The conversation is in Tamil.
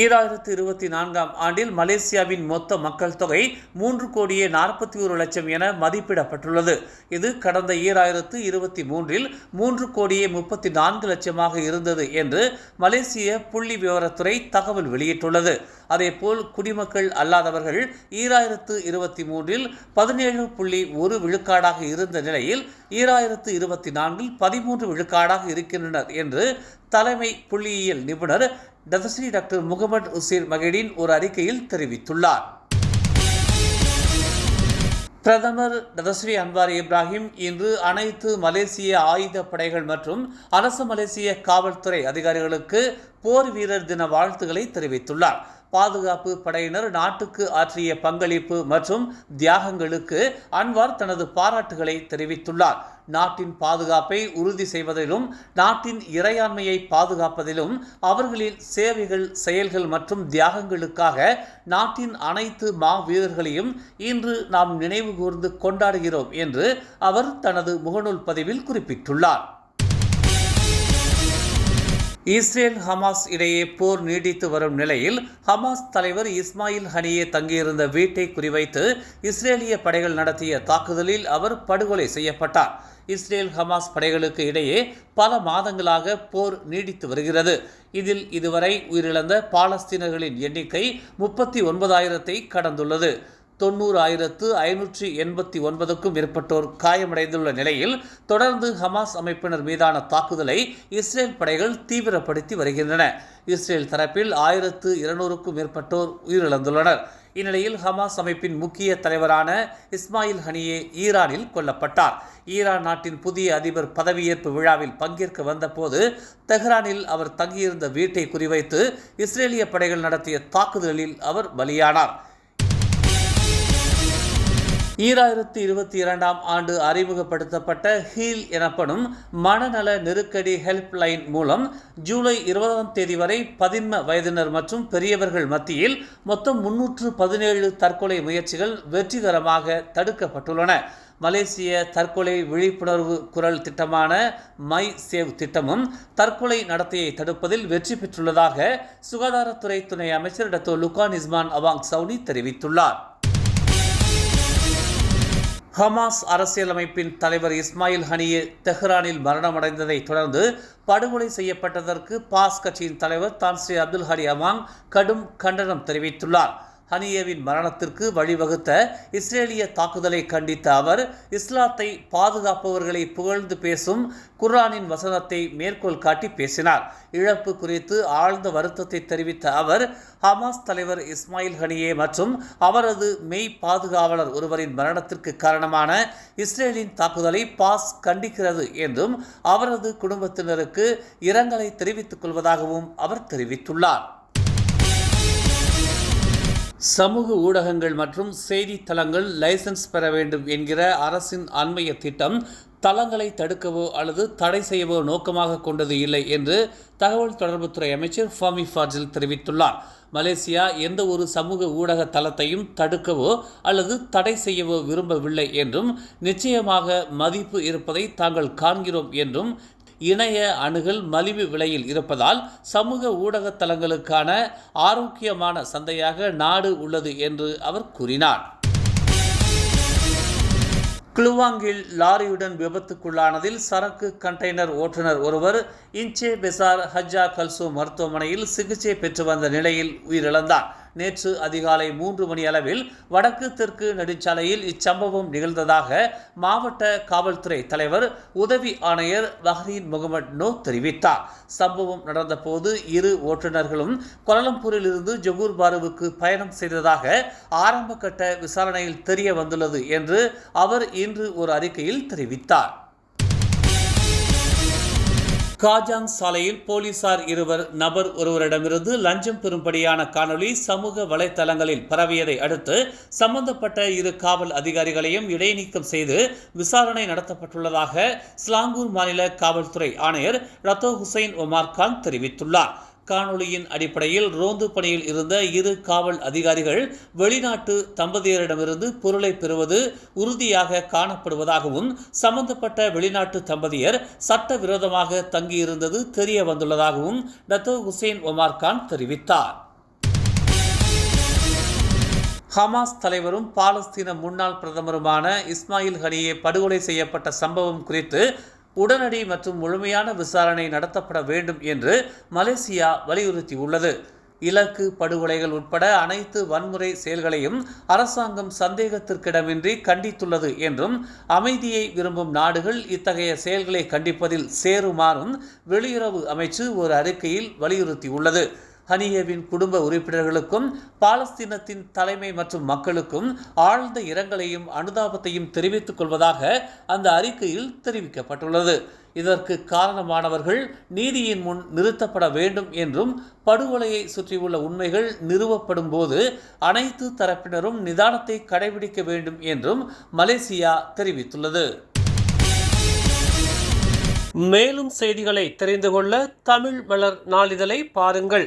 ஈராயிரத்து இருபத்தி நான்காம் ஆண்டில் மலேசியாவின் மொத்த மக்கள் தொகை மூன்று கோடியே நாற்பத்தி ஒரு லட்சம் என மதிப்பிடப்பட்டுள்ளது. இது கடந்த ஈராயிரத்து இருபத்தி மூன்றில் மூன்று கோடியே முப்பத்தி நான்கு லட்சமாக இருந்தது என்று மலேசிய புள்ளி விவரத்துறை தகவல் வெளியிட்டுள்ளது. அதேபோல் குடிமக்கள் அல்லாதவர்கள் ஈராயிரத்து இருபத்தி மூன்றில் பதினேழு புள்ளி ஒரு விழுக்காடாக இருந்த நிலையில் ஈராயிரத்து இருபத்தி நான்கில் பதிமூன்று விழுக்காடாக இருக்கின்றனர் என்று தலைமை புள்ளியியல் நிபுணர் Dato Sri doctor Mohammed Uzir Mahidin ஒரு அறிக்கையில் தெரிவித்துள்ளார். பிரதமர் டதஸ்ரீ அன்வார் இப்ராஹிம் இன்று அனைத்து மலேசிய ஆயுத படைகள் மற்றும் அரசு மலேசிய காவல்துறை அதிகாரிகளுக்கு போர் வீரர் தின வாழ்த்துக்களை தெரிவித்துள்ளார். பாதுகாப்பு படையினர் நாட்டுக்கு ஆற்றிய பங்களிப்பு மற்றும் தியாகங்களுக்கு அன்வார் தனது பாராட்டுகளை தெரிவித்துள்ளார். நாட்டின் பாதுகாப்பை உறுதி செய்வதிலும் நாட்டின் இறையாண்மையை பாதுகாப்பதிலும் அவர்களின் சேவைகள் செயல்கள் மற்றும் தியாகங்களுக்காக நாட்டின் அனைத்து மாவீரர்களையும் இன்று நாம் நினைவு கூர்ந்து கொண்டாடுகிறோம் என்று அவர் தனது முகநூல் பதிவில் குறிப்பிட்டுள்ளார். இஸ்ரேல் ஹமாஸ் இடையே போர் நீடித்து வரும் நிலையில் ஹமாஸ் தலைவர் இஸ்மாயில் ஹனியே தங்கியிருந்த வீட்டை குறிவைத்து இஸ்ரேலிய படைகள் நடத்திய தாக்குதலில் அவர் படுகொலை செய்யப்பட்டார். இஸ்ரேல் ஹமாஸ் படைகளுக்கு இடையே பல மாதங்களாக போர் நீடித்து வருகிறது. இதில் இதுவரை உயிரிழந்த பாலஸ்தீனர்களின் எண்ணிக்கை முப்பத்தி ஒன்பதாயிரத்தை கடந்துள்ளது. தொண்ணூறு ஆயிரத்து ஐநூற்றி எண்பத்தி ஒன்பதுக்கும் மேற்பட்டோர் காயமடைந்துள்ள நிலையில் தொடர்ந்து ஹமாஸ் அமைப்பினர் மீதான தாக்குதலை இஸ்ரேல் படைகள் தீவிரப்படுத்தி வருகின்றன. இஸ்ரேல் தரப்பில் ஆயிரத்து இருநூறுக்கும் மேற்பட்டோர் உயிரிழந்துள்ளனர். இந்நிலையில் ஹமாஸ் அமைப்பின் முக்கிய தலைவரான இஸ்மாயில் ஹனியே ஈரானில் கொல்லப்பட்டார். ஈரான் நாட்டின் புதிய அதிபர் பதவியேற்பு விழாவில் பங்கேற்க வந்தபோது தெஹ்ரானில் அவர் தங்கியிருந்த வீட்டை குறிவைத்து இஸ்ரேலிய படைகள் நடத்திய தாக்குதலில் அவர் பலியானார். ஈராயிரத்தி இருபத்தி இரண்டாம் ஆண்டு அறிமுகப்படுத்தப்பட்ட ஹீல் எனப்படும் மனநல நெருக்கடி ஹெல்ப் லைன் மூலம் ஜூலை இருபதாம் தேதி வரை பதின்ம வயதினர் மற்றும் பெரியவர்கள் மத்தியில் மொத்தம் முன்னூற்று பதினேழு தற்கொலை முயற்சிகள் வெற்றிகரமாக தடுக்கப்பட்டுள்ளன. மலேசிய தற்கொலை விழிப்புணர்வு குரல் திட்டமான மை சேவ் திட்டமும் தற்கொலை நடத்தையை தடுப்பதில் வெற்றி பெற்றுள்ளதாக சுகாதாரத்துறை துணை அமைச்சர் டத்தோ லுகான் இஸ்மான் அவாங் சவுனி தெரிவித்துள்ளார். ஹமாஸ் அரசியலமைப்பின் தலைவர் இஸ்மாயில் ஹனியே தெஹ்ரானில் மரணமடைந்ததை தொடர்ந்து படுகொலை செய்யப்பட்டதற்கு பாஸ் கட்சியின் தலைவர் தான்ஸ்ரீ அப்துல் ஹரி அமாங் கடும் கண்டனம் தெரிவித்துள்ளார். ஹனியேவின் மரணத்திற்கு வழிவகுத்த இஸ்ரேலிய தாக்குதலை கண்டித்த அவர் இஸ்லாத்தை பாதுகாப்பவர்களை புகழ்ந்து பேசும் குர்ஆனின் வசனத்தை மேற்கோள் காட்டி பேசினார். இழப்பு குறித்து ஆழ்ந்த வருத்தத்தை தெரிவித்த அவர் ஹமாஸ் தலைவர் இஸ்மாயில் ஹனியே மற்றும் அவரது மெய் பாதுகாவலர் ஒருவரின் மரணத்திற்கு காரணமான இஸ்ரேலின் தாக்குதலை பாஸ் கண்டிக்கிறது என்றும் அவரது குடும்பத்தினருக்கு இரங்கலை தெரிவித்துக் கொள்வதாகவும் அவர் தெரிவித்துள்ளார். சமூக ஊடகங்கள் மற்றும் செய்தித்தளங்கள் லைசன்ஸ் பெற வேண்டும் என்கிற அரசின் அண்மைய திட்டம் தளங்களை தடுக்கவோ அல்லது தடை செய்யவோ நோக்கமாக கொண்டது இல்லை என்று தகவல் தொடர்புத்துறை அமைச்சர் ஃபாமி ஃபாஜில் தெரிவித்துள்ளார். மலேசியா எந்த ஒரு சமூக ஊடக தளத்தையும் தடுக்கவோ அல்லது தடை செய்யவோ விரும்பவில்லை என்றும் நிச்சயமாக மதிப்பு இருப்பதை தாங்கள் காண்கிறோம் என்றும் இணைய அணுகல் மலிவு விலையில் இருப்பதால் சமூக ஊடக தளங்களுக்கான ஆரோக்கியமான சந்தையாக நாடு உள்ளது என்று அவர் கூறினார். குளுவாங்கில் லாரியுடன் விபத்துக்குள்ளானதில் சரக்கு கண்டெய்னர் ஓட்டுநர் ஒருவர் இன்சே பெசார் ஹஜ்ஜா கல்சோ மருத்துவமனையில் சிகிச்சை பெற்று வந்த நிலையில் உயிரிழந்தார். நேற்று அதிகாலை மூன்று மணி அளவில் வடக்கு தெற்கு நெடுஞ்சாலையில் இச்சம்பவம் நிகழ்ந்ததாக மாவட்ட காவல்துறை தலைவர் உதவி ஆணையர் பஹ்ரீன் முகமது நோ தெரிவித்தார். சம்பவம் நடந்தபோது இரு ஓட்டுநர்களும் கோலம்பூரில் இருந்து ஜொகூர் பாருவுக்கு பயணம் செய்ததாக ஆரம்ப கட்ட விசாரணையில் தெரிய வந்துள்ளது என்று அவர் இன்று ஒரு அறிக்கையில் தெரிவித்தார். காஜாங் சாலையில் போலீசார் இருவர் நபர் ஒருவரிடமிருந்து லஞ்சம் பெறும்படியான காணொளி சமூக வலைதளங்களில் பரவியதை அடுத்து சம்பந்தப்பட்ட இரு காவல் அதிகாரிகளையும் இடைநீக்கம் செய்து விசாரணை நடத்தப்பட்டுள்ளதாக ஸ்லாங்கூர் மாநில காவல்துறை ஆணையர் ரத்தோ ஹுசைன் ஒமார் கான் தெரிவித்துள்ளார். காணொளியின் அடிப்படையில் ரோந்து பணியில் இருந்த இரு காவல் அதிகாரிகள் வெளிநாட்டு தம்பதியரிடமிருந்து பொருளை பெறுவது உறுதியாக காணப்படுவதாகவும் சம்பந்தப்பட்ட வெளிநாட்டு தம்பதியர் சட்டவிரோதமாக தங்கியிருந்தது தெரிய வந்துள்ளதாகவும் டத்தோ ஹுசேன் ஒமார் கான் தெரிவித்தார். ஹமாஸ் தலைவரும் பாலஸ்தீன முன்னாள் பிரதமருமான இஸ்மாயில் ஹனியே படுகொலை செய்யப்பட்ட சம்பவம் குறித்து உடனடி மற்றும் முழுமையான விசாரணை நடத்தப்பட வேண்டும் என்று மலேசியா வலியுறுத்தியுள்ளது. இலக்கு படுகொலைகள் உட்பட அனைத்து வன்முறை செயல்களையும் அரசாங்கம் சந்தேகத்திற்கிடமின்றி கண்டித்துள்ளது என்றும் அமைதியை விரும்பும் நாடுகள் இத்தகைய செயல்களை கண்டிப்பதில் சேருமாறும் வெளியுறவு அமைச்சு ஒரு அறிக்கையில் வலியுறுத்தியுள்ளது. ஹனியேவின் குடும்ப உறுப்பினர்களுக்கும் பாலஸ்தீனத்தின் தலைமை மற்றும் மக்களுக்கும் ஆழ்ந்த இரங்கலையும் அனுதாபத்தையும் தெரிவித்துக் கொள்வதாக அந்த அறிக்கையில் தெரிவிக்கப்பட்டுள்ளது. இதற்கு காரணமானவர்கள் நீதியின் முன் நிறுத்தப்பட வேண்டும் என்றும் படுகொலையை சுற்றியுள்ள உண்மைகள் நிறுவப்படும் போது அனைத்து தரப்பினரும் நிதானத்தை கடைபிடிக்க வேண்டும் என்றும் மலேசியா தெரிவித்துள்ளது. மேலும் செய்திகளை தெரிந்து கொள்ள தமிழ் மலர் நாளிதழை பாருங்கள்.